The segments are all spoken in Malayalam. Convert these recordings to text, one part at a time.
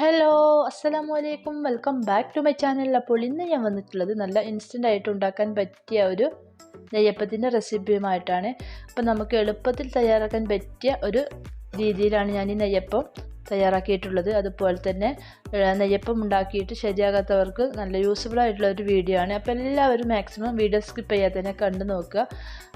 ഹലോ അസ്സലാമു അലൈക്കും. Welcome back to my channel. അപ്പോൾ ഇന്ന് ഞാൻ വന്നിട്ടുള്ളത് നല്ല ഇൻസ്റ്റന്റ് ആയിട്ട് ഉണ്ടാക്കാൻ പറ്റിയ ഒരു നെയ്യപ്പത്തിന്റെ റെസിപ്പിയുമായിട്ടാണ്. അപ്പോൾ നമുക്ക് എളുപ്പത്തിൽ തയ്യാറാക്കാൻ പറ്റിയ ഒരു രീതിയിലാണ് ഞാൻ ഈ നെയ്യപ്പം തയ്യാറാക്കിയിട്ടുള്ളത്. അതുപോലെ തന്നെ നെയ്യപ്പം ഉണ്ടാക്കിയിട്ട് ശരിയാകാത്തവർക്ക് നല്ല യൂസ്ഫുൾ ആയിട്ടുള്ള ഒരു വീഡിയോ ആണ്. അപ്പോൾ എല്ലാവരും മാക്സിമം വീഡിയോ സ്കിപ്പ് ചെയ്യാതെ തന്നെ കണ്ടു നോക്കുക.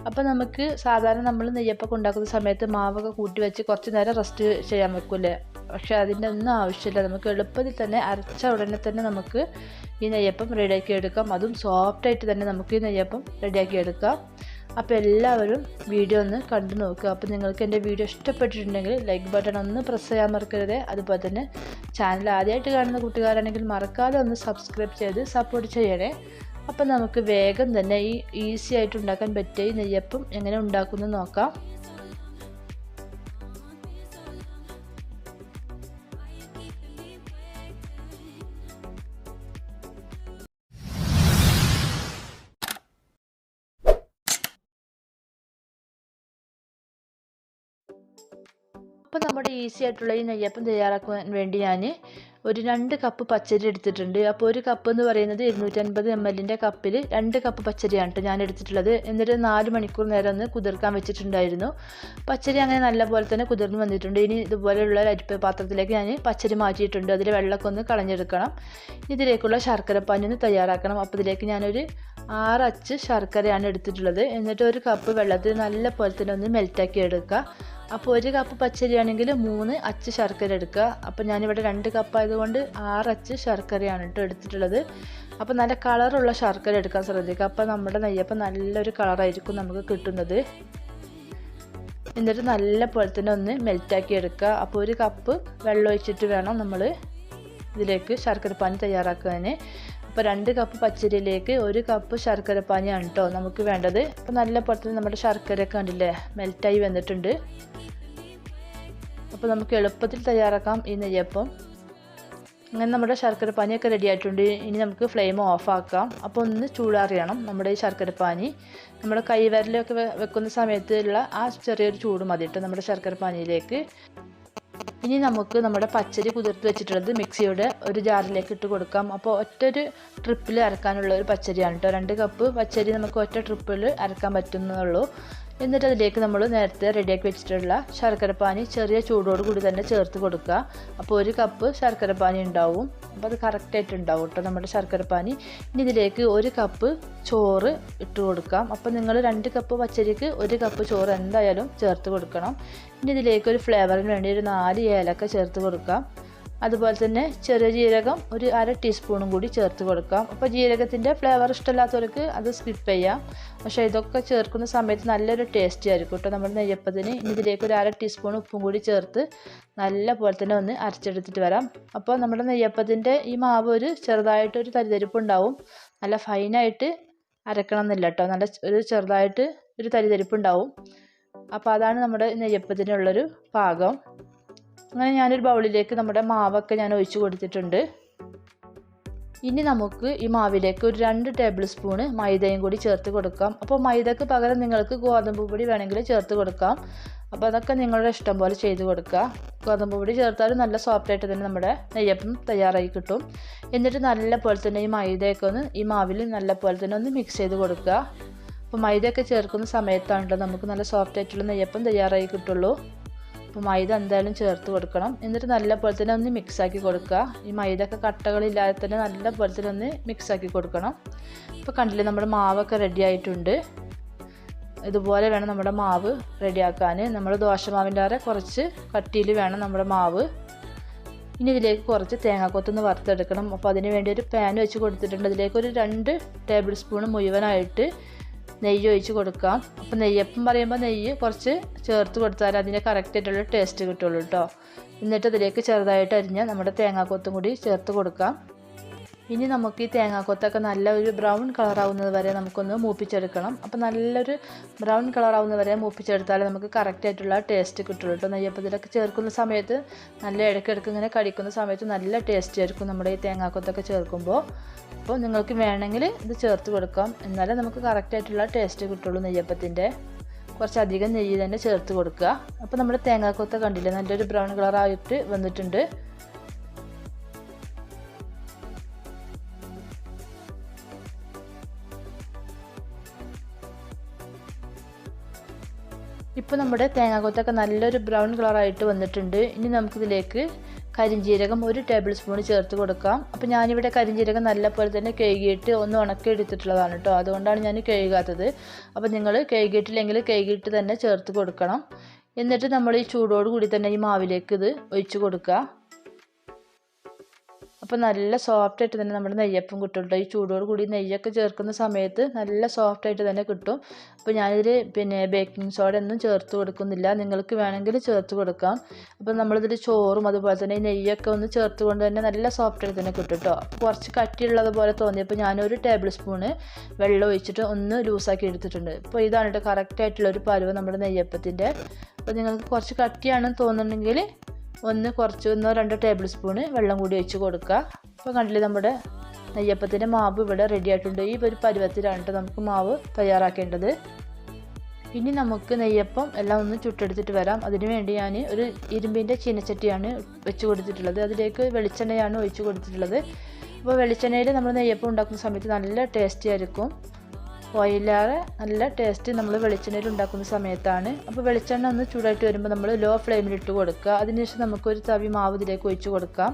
അപ്പോൾ നമുക്ക് സാധാരണ നമ്മൾ നെയ്യപ്പൊക്കെ ഉണ്ടാക്കുന്ന സമയത്ത് മാവൊക്കെ കൂട്ടി വെച്ച് കുറച്ച് നേരം റെസ്റ്റ് ചെയ്യാൻ വെക്കൂലേ പക്ഷേ അതിന്റെ ഒന്നും ആവശ്യമില്ല. നമുക്ക് എളുപ്പത്തിൽ തന്നെ അരച്ച ഉടനെ തന്നെ നമുക്ക് ഈ നെയ്യപ്പം റെഡിയാക്കി എടുക്കാം. അതും സോഫ്റ്റായിട്ട് തന്നെ നമുക്ക് ഈ നെയ്യപ്പം റെഡിയാക്കി എടുക്കാം. അപ്പോൾ എല്ലാവരും വീഡിയോ ഒന്ന് കണ്ടു നോക്കുക. അപ്പോൾ നിങ്ങൾക്ക് എന്റെ വീഡിയോ ഇഷ്ടപ്പെട്ടിട്ടുണ്ടെങ്കിൽ ലൈക്ക് ബട്ടൺ ഒന്ന് പ്രസ് ചെയ്യാൻ മറക്കരുത്. അതുപോലെ തന്നെ ചാനൽ ആദ്യമായിട്ട് കാണുന്ന കൂട്ടുകാരാണെങ്കിൽ മറക്കാതെ ഒന്ന് സബ്സ്ക്രൈബ് ചെയ്ത് സപ്പോർട്ട് ചെയ്യണേ. അപ്പോൾ നമുക്ക് വേഗം തന്നെ ഈ ഈസി ആയിട്ട് ഉണ്ടാക്കാൻ പറ്റിയ നെയ്യപ്പം എങ്ങനെ ഉണ്ടാക്കുമെന്ന് നോക്കാം. അപ്പോൾ നമ്മുടെ ഈസി ആയിട്ടുള്ള ഈ നെയ്യപ്പം തയ്യാറാക്കാൻ വേണ്ടി ഞാൻ ഒരു രണ്ട് കപ്പ് പച്ചരി എടുത്തിട്ടുണ്ട്. അപ്പോൾ ഒരു കപ്പ് എന്ന് പറയുന്നത് ഇരുന്നൂറ്റൻപത് എം എല്ലിന്റെ കപ്പിൽ രണ്ട് കപ്പ് പച്ചരിയാണ് കേട്ടോ ഞാൻ എടുത്തിട്ടുള്ളത്. എന്നിട്ട് നാല് മണിക്കൂർ നേരം ഒന്ന് കുതിർക്കാൻ വെച്ചിട്ടുണ്ടായിരുന്നു. പച്ചരി അങ്ങനെ നല്ല പോലെ തന്നെ കുതിർന്ന് വന്നിട്ടുണ്ട്. ഇനി ഇതുപോലെയുള്ള ഒരു അരിപ്പ പാത്രത്തിലേക്ക് ഞാൻ പച്ചരി മാറ്റിയിട്ടുണ്ട്. അതിൽ വെള്ളമൊക്കെ ഒന്ന് കളഞ്ഞെടുക്കണം. ഇതിലേക്കുള്ള ശർക്കരപ്പാനി ഒന്ന് തയ്യാറാക്കണം. അപ്പോൾ ഇതിലേക്ക് ഞാനൊരു ആറ് അച്ച് ശർക്കരയാണ് എടുത്തിട്ടുള്ളത്. എന്നിട്ട് ഒരു കപ്പ് വെള്ളത്തിൽ നല്ല പോലെ തന്നെ ഒന്ന് മെൽറ്റാക്കി എടുക്കുക. അപ്പോൾ ഒരു കപ്പ് പച്ചരി ആണെങ്കിൽ മൂന്ന് അച്ച് ശർക്കര എടുക്കുക. അപ്പോൾ ഞാനിവിടെ രണ്ട് കപ്പ് ആയതുകൊണ്ട് ആറ് അച്ച് ശർക്കരയാണ് കേട്ടോ എടുത്തിട്ടുള്ളത്. അപ്പോൾ നല്ല കളറുള്ള ശർക്കര എടുക്കാൻ ശ്രദ്ധിക്കുക. അപ്പോൾ നമ്മുടെ നെയ്യപ്പം നല്ലൊരു കളറായിരിക്കും നമുക്ക് കിട്ടുന്നത്. എന്നിട്ട് നല്ല പോലെ തന്നെ ഒന്ന് മെൽറ്റാക്കി എടുക്കുക. അപ്പോൾ ഒരു കപ്പ് വെള്ളം ഒഴിച്ചിട്ട് വേണം നമ്മൾ ഇതിലേക്ക് ശർക്കരപ്പാനി തയ്യാറാക്കാൻ അപ്പോൾ രണ്ട് കപ്പ് പച്ചരിയിലേക്ക് ഒരു കപ്പ് ശർക്കരപ്പാനിയാണ് കേട്ടോ നമുക്ക് വേണ്ടത്. അപ്പോൾ നല്ല തന്നെ നമ്മുടെ ശർക്കരയൊക്കെ കണ്ടില്ലേ മെൽറ്റായി വന്നിട്ടുണ്ട്. അപ്പോൾ നമുക്ക് എളുപ്പത്തിൽ തയ്യാറാക്കാം ഈ നെയ്യപ്പം. അങ്ങനെ നമ്മുടെ ശർക്കരപ്പാനിയൊക്കെ റെഡി ആയിട്ടുണ്ട്. ഇനി നമുക്ക് ഫ്ലെയിം ഓഫ് ആക്കാം. അപ്പോൾ ഒന്ന് ചൂടാറിയണം നമ്മുടെ ഈ ശർക്കരപ്പാനി നമ്മുടെ കൈവരലൊക്കെ വെക്കുന്ന സമയത്തുള്ള ആ ചെറിയൊരു ചൂട് മതി കേട്ടോ നമ്മുടെ ശർക്കരപ്പാനിയിലേക്ക് ഇനി നമുക്ക് നമ്മുടെ പച്ചരി കുതിർത്ത് വെച്ചിട്ടുള്ളത് മിക്സിയുടെ ഒരു ജാറിലേക്ക് ഇട്ട് കൊടുക്കാം. അപ്പോൾ ഒറ്റൊരു ട്രിപ്പിൽ അരക്കാനുള്ള ഒരു പച്ചരിയാണ് കേട്ടോ രണ്ട് കപ്പ് പച്ചരി നമുക്ക് ഒറ്റ ട്രിപ്പിൽ അരക്കാൻ പറ്റുന്നുള്ളൂ. എന്നിട്ട് അതിലേക്ക് നമ്മൾ നേരത്തെ റെഡിയാക്കി വെച്ചിട്ടുള്ള ശർക്കരപ്പാനി ചെറിയ ചൂടോട് കൂടി തന്നെ ചേർത്ത് കൊടുക്കുക. അപ്പോൾ ഒരു കപ്പ് ശർക്കരപ്പാനി ഉണ്ടാവും. അപ്പോൾ അത് കറക്റ്റായിട്ട് ഉണ്ടാവും കേട്ടോ നമ്മുടെ ശർക്കരപ്പാനി ഇനി ഇതിലേക്ക് ഒരു കപ്പ് ചോറ് ഇട്ട് കൊടുക്കാം. അപ്പോൾ നിങ്ങൾ രണ്ട് കപ്പ് പച്ചരിക്ക് ഒരു കപ്പ് ചോറ് എന്തായാലും ചേർത്ത് കൊടുക്കണം. ഇനി ഇതിലേക്ക് ഒരു ഫ്ലേവറിന് വേണ്ടി ഒരു നാല് ഏലക്ക ചേർത്ത് കൊടുക്കാം. അതുപോലെ തന്നെ ചെറിയ ജീരകം ഒരു അര ടീസ്പൂണും കൂടി ചേർത്ത് കൊടുക്കാം. അപ്പോൾ ജീരകത്തിന്റെ ഫ്ലേവർ ഇഷ്ടമില്ലാത്തവർക്ക് അത് സ്കിപ്പ് ചെയ്യാം. പക്ഷേ ഇതൊക്കെ ചേർക്കുന്ന സമയത്ത് നല്ലൊരു ടേസ്റ്റി ആയിരിക്കും കേട്ടോ നമ്മുടെ നെയ്യപ്പത്തിന് ഇതിലേക്ക് ഒരു അര ടീസ്പൂൺ ഉപ്പും കൂടി ചേർത്ത് നല്ല പോലെ തന്നെ ഒന്ന് അരച്ചെടുത്തിട്ട് വരാം. അപ്പോൾ നമ്മുടെ നെയ്യപ്പത്തിന്റെ ഈ മാവ് ഒരു ചെറുതായിട്ടൊരു തരിതരിപ്പ് ഉണ്ടാവും. നല്ല ഫൈനായിട്ട് അരക്കണം എന്നില്ല കേട്ടോ നല്ല ഒരു ചെറുതായിട്ട് ഒരു തരിതരിപ്പ് ഉണ്ടാവും. അപ്പോൾ അതാണ് നമ്മുടെ നെയ്യപ്പത്തിനുള്ളൊരു പാകം. അങ്ങനെ ഞാനൊരു ബൗളിലേക്ക് നമ്മുടെ മാവൊക്കെ ഞാൻ ഒഴിച്ചു കൊടുത്തിട്ടുണ്ട്. ഇനി നമുക്ക് ഈ മാവിലേക്ക് ഒരു രണ്ട് ടേബിൾ സ്പൂണ് മൈദയും കൂടി ചേർത്ത് കൊടുക്കാം. അപ്പോൾ മൈദക്ക് പകരം നിങ്ങൾക്ക് ഗോതമ്പ് പൊടി വേണമെങ്കിൽ ചേർത്ത് കൊടുക്കാം. അപ്പോൾ അതൊക്കെ നിങ്ങളുടെ ഇഷ്ടം പോലെ ചെയ്ത് കൊടുക്കുക. ഗോതമ്പ് പൊടി ചേർത്താലും നല്ല സോഫ്റ്റായിട്ട് തന്നെ നമ്മുടെ നെയ്യപ്പം തയ്യാറായി കിട്ടും. എന്നിട്ട് നല്ല പോലെ തന്നെ ഈ മൈദയൊക്കെ ഒന്ന് ഈ മാവിൽ നല്ല പോലെ തന്നെ ഒന്ന് മിക്സ് ചെയ്ത് കൊടുക്കുക. അപ്പോൾ മൈദയൊക്കെ ചേർക്കുന്ന സമയത്താണല്ലോ നമുക്ക് നല്ല സോഫ്റ്റ് ആയിട്ടുള്ള നെയ്യപ്പം തയ്യാറായി കിട്ടുള്ളൂ. അപ്പോൾ മൈദ എന്തായാലും ചേർത്ത് കൊടുക്കണം. എന്നിട്ട് നല്ല പോലെ തന്നെ ഒന്ന് മിക്സ് ആക്കി കൊടുക്കുക. ഈ മൈദ ഒക്കെ കട്ടകളില്ലാതെ തന്നെ നല്ല പോലെ തന്നെ ഒന്ന് മിക്സ് ആക്കി കൊടുക്കണം. ഇപ്പോൾ കണ്ടില്ലേ നമ്മുടെ മാവൊക്കെ റെഡി ആയിട്ടുണ്ട്. ഇതുപോലെ വേണം നമ്മുടെ മാവ് റെഡിയാക്കാൻ നമ്മൾ ദോശമാവിന്റെ അര കുറച്ച് കട്ടിയിൽ വേണം നമ്മുടെ മാവ്. ഇനി ഇതിലേക്ക് കുറച്ച് തേങ്ങാക്കൊത്തൊന്ന് വറുത്തെടുക്കണം. അപ്പോൾ അതിന് വേണ്ടി ഒരു പാൻ വെച്ച് കൊടുത്തിട്ടുണ്ട്. അതിലേക്ക് ഒരു രണ്ട് ടേബിൾ സ്പൂൺ മുഴുവനായിട്ട് നെയ്യ് ഒഴിച്ച് കൊടുക്കാം അപ്പോൾ നെയ്യപ്പം പറയുമ്പോൾ നെയ്യ് കുറച്ച് ചേർത്ത് കൊടുത്താൽ അതിന്റെ കറക്റ്റ് ആയിട്ടുള്ള ടേസ്റ്റ് കിട്ടുള്ളൂ കേട്ടോ എന്നിട്ട് അതിലേക്ക് ചെറുതായിട്ട് അരിഞ്ഞ നമ്മുടെ തേങ്ങാക്കൊത്തും കൂടി ചേർത്ത് കൊടുക്കാം. ഇനി നമുക്ക് ഈ തേങ്ങാക്കൊത്തൊക്കെ നല്ല ഒരു ബ്രൗൺ കളറാവുന്നത് വരെ നമുക്കൊന്ന് മൂപ്പിച്ചെടുക്കണം. അപ്പോൾ നല്ലൊരു ബ്രൗൺ കളറാവുന്നത് വരെ മൂപ്പിച്ചെടുത്താലേ നമുക്ക് കറക്റ്റായിട്ടുള്ള ടേസ്റ്റ് കിട്ടുള്ളൂ കേട്ടോ നെയ്യപ്പത്തിലൊക്കെ ചേർക്കുന്ന സമയത്ത് നല്ല ഇടയ്ക്കിടയ്ക്ക് ഇങ്ങനെ കടിക്കുന്ന സമയത്ത് നല്ല ടേസ്റ്റ് ആയിരിക്കും നമ്മുടെ ഈ തേങ്ങാക്കൊത്തൊക്കെ ചേർക്കുമ്പോൾ. അപ്പോൾ നിങ്ങൾക്ക് വേണമെങ്കിൽ ഇത് ചേർത്ത് കൊടുക്കാം. എന്നാലേ നമുക്ക് കറക്റ്റായിട്ടുള്ള ടേസ്റ്റ് കിട്ടുള്ളൂ നെയ്യപ്പത്തിന്റെ. കുറച്ചധികം നെയ്യ് തന്നെ ചേർത്ത് കൊടുക്കുക. അപ്പോൾ നമ്മുടെ തേങ്ങാക്കൊത്ത കണ്ടില്ലേ? നല്ലൊരു ബ്രൗൺ കളറായിട്ട് വന്നിട്ടുണ്ട്. ഇപ്പോൾ നമ്മുടെ തേങ്ങാക്കൊത്തൊക്കെ നല്ലൊരു ബ്രൗൺ കളറായിട്ട് വന്നിട്ടുണ്ട്. ഇനി നമുക്കിതിലേക്ക് കരിഞ്ചീരകം ഒരു ടേബിൾ സ്പൂൺ ചേർത്ത് കൊടുക്കാം. അപ്പോൾ ഞാനിവിടെ കരിഞ്ജീരകം നല്ലപോലെ തന്നെ കഴുകിയിട്ട് ഒന്ന് ഉണക്കി എടുത്തിട്ടുള്ളതാണ് കേട്ടോ. അതുകൊണ്ടാണ് ഞാൻ കഴുകാത്തത്. അപ്പോൾ നിങ്ങൾ കഴുകിയിട്ടില്ലെങ്കിൽ കഴുകിയിട്ട് തന്നെ ചേർത്ത് കൊടുക്കണം. എന്നിട്ട് നമ്മൾ ഈ ചൂടോട് കൂടി തന്നെ ഈ മാവിലേക്ക് ഇത് ഒഴിച്ച് കൊടുക്കുക. അപ്പോൾ നല്ല സോഫ്റ്റ് ആയിട്ട് തന്നെ നമ്മുടെ നെയ്യപ്പം കിട്ടും ഈ ചൂടോട് കൂടി നെയ്യൊക്കെ ചേർക്കുന്ന സമയത്ത് നല്ല സോഫ്റ്റ് ആയിട്ട് തന്നെ കിട്ടും. അപ്പോൾ ഞാനിതിൽ പിന്നെ ബേക്കിംഗ് സോഡ ഒന്നും ചേർത്ത് കൊടുക്കുന്നില്ല. നിങ്ങൾക്ക് വേണമെങ്കിൽ ചേർത്ത് കൊടുക്കാം. അപ്പോൾ നമ്മളിതിൽ ചോറും അതുപോലെ തന്നെ ഈ നെയ്യൊക്കെ ഒന്ന് ചേർത്ത് കൊണ്ട് തന്നെ നല്ല സോഫ്റ്റ് ആയിട്ട് തന്നെ കിട്ടും കേട്ടോ കുറച്ച് കട്ടിയുള്ളത് പോലെ തോന്നിയപ്പോൾ ഞാനൊരു ടേബിൾ സ്പൂണ് വെള്ളം ഒഴിച്ചിട്ട് ഒന്ന് ലൂസാക്കി എടുത്തിട്ടുണ്ട്. അപ്പോൾ ഇതാണ് കേട്ടോ കറക്റ്റ് ആയിട്ടുള്ള ഒരു പരുവ് നമ്മുടെ നെയ്യപ്പത്തിന്റെ അപ്പോൾ നിങ്ങൾക്ക് കുറച്ച് കട്ടിയാണെന്ന് തോന്നുന്നുണ്ടെങ്കിൽ ഒന്ന് കുറച്ച് ഒന്നോ രണ്ടോ ടേബിൾ സ്പൂണ് വെള്ളം കൂടി ഒഴിച്ച് കൊടുക്കുക. അപ്പോൾ കണ്ടില്ലേ നമ്മുടെ നെയ്യപ്പത്തിന്റെ മാവ് ഇവിടെ റെഡി ആയിട്ടുണ്ട്. ഈ ഒരു പരുവത്തിലാണ് നമുക്ക് മാവ് തയ്യാറാക്കേണ്ടത്. ഇനി നമുക്ക് നെയ്യപ്പം എല്ലാം ഒന്ന് ചുട്ടെടുത്തിട്ട് വരാം. അതിനുവേണ്ടി ഞാൻ ഒരു ഇരുമ്പിന്റെ ചീനച്ചട്ടിയാണ് വെച്ച് കൊടുത്തിട്ടുള്ളത്. അതിലേക്ക് വെളിച്ചെണ്ണയാണ് ഒഴിച്ച് കൊടുത്തിട്ടുള്ളത്. അപ്പോൾ വെളിച്ചെണ്ണയിൽ നമ്മൾ നെയ്യപ്പം ഉണ്ടാക്കുന്ന സമയത്ത് നല്ല ടേസ്റ്റി ആയിരിക്കും. ഓയിലേറെ നല്ല ടേസ്റ്റ് നമ്മൾ വെളിച്ചെണ്ണയിൽ ഉണ്ടാക്കുന്ന സമയത്താണ്. അപ്പോൾ വെളിച്ചെണ്ണ ഒന്ന് ചൂടായിട്ട് വരുമ്പോൾ നമ്മൾ ലോ ഫ്ലെയിമിൽ ഇട്ട് കൊടുക്കുക. അതിനുശേഷം നമുക്കൊരു തവി മാവ് ഇതിലേക്ക് ഒഴിച്ച് കൊടുക്കാം.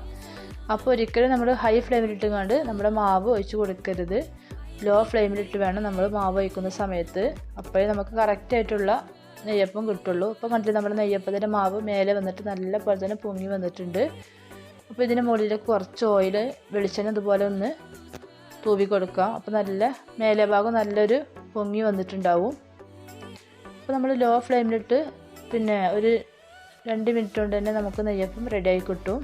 അപ്പോൾ ഒരിക്കലും നമ്മൾ ഹൈ ഫ്ലെയിമിൽ ഇട്ടുകൊണ്ട് നമ്മുടെ മാവ് ഒഴിച്ച് കൊടുക്കരുത്. ലോ ഫ്ലെയിമിലിട്ട് വേണം നമ്മൾ മാവ് ഒഴിക്കുന്ന സമയത്ത്. അപ്പോഴേ നമുക്ക് കറക്റ്റായിട്ടുള്ള നെയ്യപ്പം കിട്ടുള്ളൂ. അപ്പോൾ കണ്ടിട്ട് നമ്മുടെ നെയ്യപ്പത്തിന്റെ മാവ് മേലെ വന്നിട്ട് നല്ല പോലെ തന്നെ പൊങ്ങി വന്നിട്ടുണ്ട്. അപ്പോൾ ഇതിന് മുകളിലേക്ക് കുറച്ച് ഓയിൽ വെളിച്ചെണ്ണ ഇതുപോലെ ഒന്ന് തൂവി കൊടുക്കുക. അപ്പോൾ നല്ല മേലെ ഭാഗം നല്ലൊരു പൊങ്ങി വന്നിട്ടുണ്ടാവും. അപ്പോൾ നമ്മൾ ലോ ഫ്ലെയിമിലിട്ട് പിന്നെ ഒരു രണ്ട് മിനിറ്റ് കൊണ്ട് തന്നെ നമുക്ക് നെയ്യപ്പം റെഡിയായി കിട്ടും.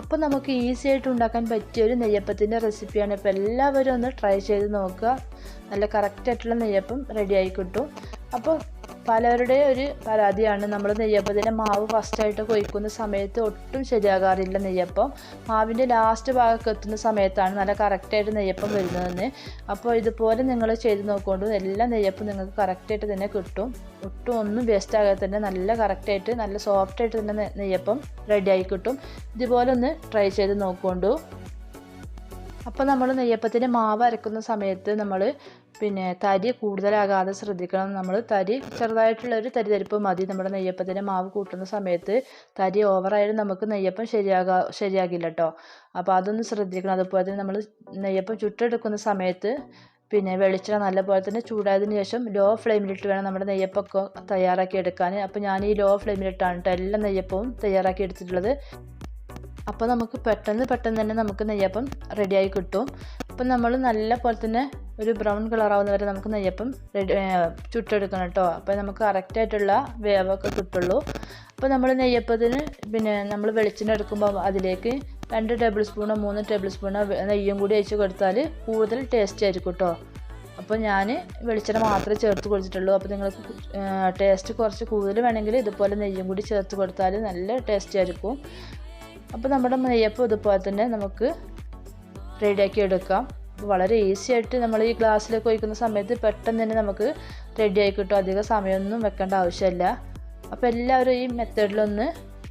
അപ്പോൾ നമുക്ക് ഈസി ആയിട്ട് ഉണ്ടാക്കാൻ പറ്റിയ ഒരു നെയ്യപ്പത്തിന്റെ റെസിപ്പിയാണ് ഇപ്പോൾ എല്ലാവരും ഒന്ന് ട്രൈ ചെയ്ത് നോക്കുക. നല്ല കറക്റ്റായിട്ടുള്ള നെയ്യപ്പം റെഡിയായി കിട്ടും. അപ്പോൾ പലരുടെ ഒരു പരാതിയാണ്. നമ്മൾ നെയ്യപ്പത്തിന്റെ മാവ് ഫസ്റ്റായിട്ട് കൊയ്ക്കുന്ന സമയത്ത് ഒട്ടും ശരിയാകാറില്ല നെയ്യപ്പം. മാവിന്റെ ലാസ്റ്റ് ഭാഗമൊക്കെ എത്തുന്ന സമയത്താണ് നല്ല കറക്റ്റായിട്ട് നെയ്യപ്പം വരുന്നതെന്ന്. അപ്പോൾ ഇതുപോലെ നിങ്ങൾ ചെയ്ത് നോക്കുകൊണ്ട് എല്ലാ നെയ്യപ്പം നിങ്ങൾക്ക് കറക്റ്റായിട്ട് തന്നെ കിട്ടും. ഒട്ടും ഒന്നും വേസ്റ്റ് ആകാതെ തന്നെ നല്ല കറക്റ്റായിട്ട് നല്ല സോഫ്റ്റായിട്ട് തന്നെ നെയ്യപ്പം റെഡിയായി കിട്ടും. ഇതുപോലെ ഒന്ന് ട്രൈ ചെയ്ത് നോക്കുകൊണ്ടു. അപ്പോൾ നമ്മൾ നെയ്യപ്പത്തിന്റെ മാവ് അരക്കുന്ന സമയത്ത് നമ്മൾ പിന്നെ തരി കൂടുതലാകാതെ ശ്രദ്ധിക്കണം. നമ്മൾ തരി ചെറുതായിട്ടുള്ളൊരു തരി തരിപ്പ് മതി. നമ്മുടെ നെയ്യപ്പത്തിന്റെ മാവ് കൂട്ടുന്ന സമയത്ത് തരി ഓവറായാലും നമുക്ക് നെയ്യപ്പം ശരിയാകാ ശരിയാകില്ല കേട്ടോ അപ്പോൾ അതൊന്ന് ശ്രദ്ധിക്കണം. അതുപോലെ തന്നെ നമ്മൾ നെയ്യപ്പം ചുട്ടെടുക്കുന്ന സമയത്ത് പിന്നെ വെളിച്ചെണ്ണ നല്ലപോലെ തന്നെ ചൂടായതിന് ശേഷം ലോ ഫ്ലെയിമിലിട്ട് വേണം നമ്മുടെ നെയ്യപ്പൊക്കെ തയ്യാറാക്കി എടുക്കാൻ അപ്പോൾ ഞാൻ ഈ ലോ ഫ്ലെയിമിലിട്ടാണ് കേട്ടോ എല്ലാ നെയ്യപ്പവും തയ്യാറാക്കി എടുത്തിട്ടുള്ളത്. അപ്പോൾ നമുക്ക് പെട്ടെന്ന് പെട്ടെന്ന് തന്നെ നമുക്ക് നെയ്യപ്പം റെഡിയായി കിട്ടും. അപ്പം നമ്മൾ നല്ല പോലെ തന്നെ ഒരു ബ്രൗൺ കളറാവുന്ന വരെ നമുക്ക് നെയ്യപ്പം റെഡി ചുട്ടെടുക്കണം കേട്ടോ അപ്പോൾ നമുക്ക് കറക്റ്റായിട്ടുള്ള വേവൊക്കെ കിട്ടുള്ളൂ. അപ്പോൾ നമ്മൾ നെയ്യപ്പത്തിന് പിന്നെ നമ്മൾ വെളിച്ചെണ്ണ എടുക്കുമ്പോൾ അതിലേക്ക് രണ്ട് ടേബിൾ സ്പൂണോ മൂന്ന് ടേബിൾ സ്പൂണോ നെയ്യും കൂടി അയച്ച് കൊടുത്താൽ കൂടുതൽ ടേസ്റ്റ് ആയിരിക്കും കേട്ടോ അപ്പോൾ ഞാൻ വെളിച്ചെണ്ണ മാത്രമേ ചേർത്ത് കൊടുത്തിട്ടുള്ളൂ. അപ്പോൾ നിങ്ങൾക്ക് ടേസ്റ്റ് കുറച്ച് കൂടുതൽ വേണമെങ്കിൽ ഇതുപോലെ നെയ്യും കൂടി ചേർത്ത് കൊടുത്താൽ നല്ല ടേസ്റ്റ് ആയിരിക്കും. അപ്പോൾ നമ്മുടെ നെയ്യപ്പം ഇതുപോലെ തന്നെ നമുക്ക് റെഡിയാക്കി എടുക്കാം. വളരെ ഈസി ആയിട്ട് നമ്മൾ ഈ ഗ്ലാസ്സിലൊക്കെ ഒഴിക്കുന്ന സമയത്ത് പെട്ടെന്ന് തന്നെ നമുക്ക് റെഡിയായി കിട്ടും. അധികം സമയമൊന്നും വെക്കേണ്ട ആവശ്യമില്ല. അപ്പോൾ എല്ലാവരും ഈ മെത്തേഡിലൊന്ന്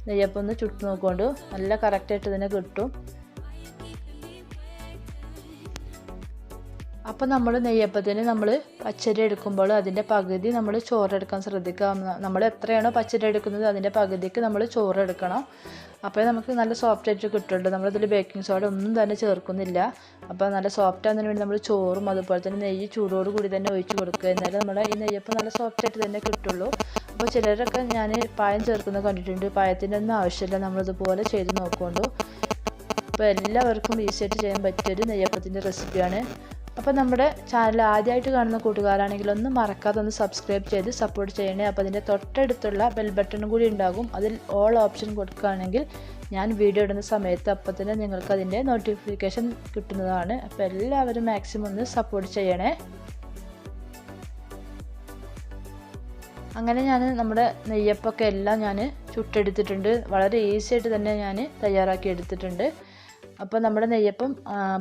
നെയ്യപ്പം ഒന്ന് ചുട്ട് നോക്കുകൊണ്ട് നല്ല കറക്റ്റായിട്ട് തന്നെ കിട്ടും. അപ്പോൾ നമ്മൾ നെയ്യപ്പത്തിന് നമ്മൾ പച്ചരി എടുക്കുമ്പോൾ അതിന്റെ പകുതി നമ്മൾ ചോറെടുക്കാൻ ശ്രദ്ധിക്കുക. നമ്മൾ എത്രയാണോ പച്ചരി എടുക്കുന്നത് അതിന്റെ പകുതിക്ക് നമ്മൾ ചോറ് എടുക്കണം. അപ്പോൾ നമുക്ക് നല്ല സോഫ്റ്റ് ആയിട്ട് കിട്ടുള്ളൂ. നമ്മളിതിൽ ബേക്കിംഗ് സോഡ ഒന്നും തന്നെ ചേർക്കുന്നില്ല. അപ്പോൾ നല്ല സോഫ്റ്റ് ആകുന്നതിന് വേണ്ടി നമ്മൾ ചോറും അതുപോലെ തന്നെ നെയ്യ് ചൂടോട് കൂടി തന്നെ ഒഴിച്ച് കൊടുക്കുക. എന്നാലും നമ്മുടെ ഈ നെയ്യപ്പം നല്ല സോഫ്റ്റ് ആയിട്ട് തന്നെ കിട്ടുള്ളൂ. അപ്പോൾ ചിലരൊക്കെ ഞാൻ പായം ചേർക്കുന്നത് കണ്ടിട്ടുണ്ട്. പായത്തിന്റെ ഒന്നും ആവശ്യമില്ല. നമ്മളിതുപോലെ ചെയ്ത് നോക്കുകൊണ്ടു അപ്പോൾ എല്ലാവർക്കും ഈസി ആയിട്ട് ചെയ്യാൻ പറ്റിയൊരു നെയ്യപ്പത്തിന്റെ റെസിപ്പിയാണ് അപ്പോൾ നമ്മുടെ ചാനൽ ആദ്യമായിട്ട് കാണുന്ന കൂട്ടുകാരാണെങ്കിൽ ഒന്ന് മറക്കാതെ ഒന്ന് സബ്സ്ക്രൈബ് ചെയ്ത് സപ്പോർട്ട് ചെയ്യണേ. അപ്പോൾ അതിന്റെ തൊട്ടടുത്തുള്ള ബെൽ ബട്ടൺ കൂടി ഉണ്ടാകും. അതിൽ ഓൾ ഓപ്ഷൻ കൊടുക്കുകയാണെങ്കിൽ ഞാൻ വീഡിയോ ഇടുന്ന സമയത്ത് അപ്പോൾ തന്നെ നിങ്ങൾക്ക് അതിന്റെ നോട്ടിഫിക്കേഷൻ കിട്ടുന്നതാണ്. അപ്പോൾ എല്ലാവരും മാക്സിമം ഒന്ന് സപ്പോർട്ട് ചെയ്യണേ. അങ്ങനെ ഞാൻ നമ്മുടെ നെയ്യപ്പൊക്കെ എല്ലാം ഞാൻ ചുട്ടെടുത്തിട്ടുണ്ട്. വളരെ ഈസി ആയിട്ട് തന്നെ ഞാൻ തയ്യാറാക്കി എടുത്തിട്ടുണ്ട്. അപ്പോൾ നമ്മുടെ നെയ്യപ്പം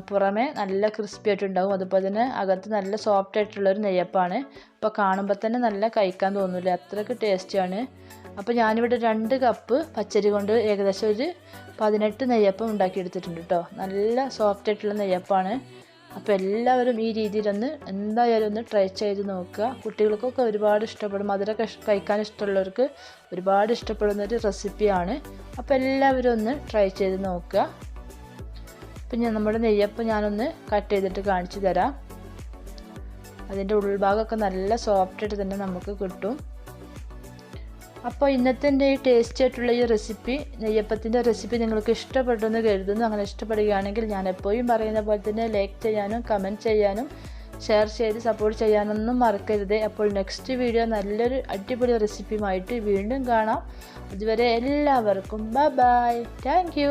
പുറമേ നല്ല ക്രിസ്പി ആയിട്ടുണ്ടാകും അതുപോലെ തന്നെ അകത്ത് നല്ല സോഫ്റ്റ് ആയിട്ടുള്ളൊരു നെയ്യപ്പാണ്. അപ്പോൾ കാണുമ്പോൾ തന്നെ നല്ല കഴിക്കാൻ തോന്നില്ല? അത്രയ്ക്ക് ടേസ്റ്റിയാണ് അപ്പോൾ ഞാനിവിടെ രണ്ട് കപ്പ് പച്ചരി കൊണ്ട് ഏകദേശം ഒരു പതിനെട്ട് നെയ്യപ്പം ഉണ്ടാക്കിയെടുത്തിട്ടുണ്ട് കേട്ടോ നല്ല സോഫ്റ്റ് ആയിട്ടുള്ള നെയ്യപ്പാണ്. അപ്പോൾ എല്ലാവരും ഈ രീതിയിലൊന്ന് എന്തായാലും ഒന്ന് ട്രൈ ചെയ്ത് നോക്കുക. കുട്ടികൾക്കൊക്കെ ഒരുപാട് ഇഷ്ടപ്പെടും. മധുരമൊക്കെ കഴിക്കാൻ ഇഷ്ടമുള്ളവർക്ക് ഒരുപാട് ഇഷ്ടപ്പെടുന്ന ഒരു റെസിപ്പിയാണ് അപ്പോൾ എല്ലാവരും ഒന്ന് ട്രൈ ചെയ്ത് നോക്കുക. അപ്പം ഞാൻ നമ്മുടെ നെയ്യപ്പം ഞാനൊന്ന് കട്ട് ചെയ്തിട്ട് കാണിച്ചു തരാം. അതിന്റെ ഉൾഭാഗമൊക്കെ നല്ല സോഫ്റ്റ് ആയിട്ട് തന്നെ നമുക്ക് കിട്ടും. അപ്പോൾ ഇന്നത്തെ എന്റെ ഈ ടേസ്റ്റി ആയിട്ടുള്ള ഈ റെസിപ്പി നെയ്യപ്പത്തിന്റെ റെസിപ്പി നിങ്ങൾക്ക് ഇഷ്ടപ്പെട്ടെന്ന് കരുതുന്നു. അങ്ങനെ ഇഷ്ടപ്പെടുകയാണെങ്കിൽ ഞാൻ എപ്പോഴും പറയുന്ന പോലെ തന്നെ ലൈക്ക് ചെയ്യാനും കമന്റ് ചെയ്യാനും ഷെയർ ചെയ്ത് സപ്പോർട്ട് ചെയ്യാനൊന്നും മറക്കരുത്. അപ്പോൾ നെക്സ്റ്റ് വീഡിയോ നല്ലൊരു അടിപൊളി റെസിപ്പിയുമായിട്ട് വീണ്ടും കാണാം. അതുവരെ എല്ലാവർക്കും ബൈ ബൈ താങ്ക്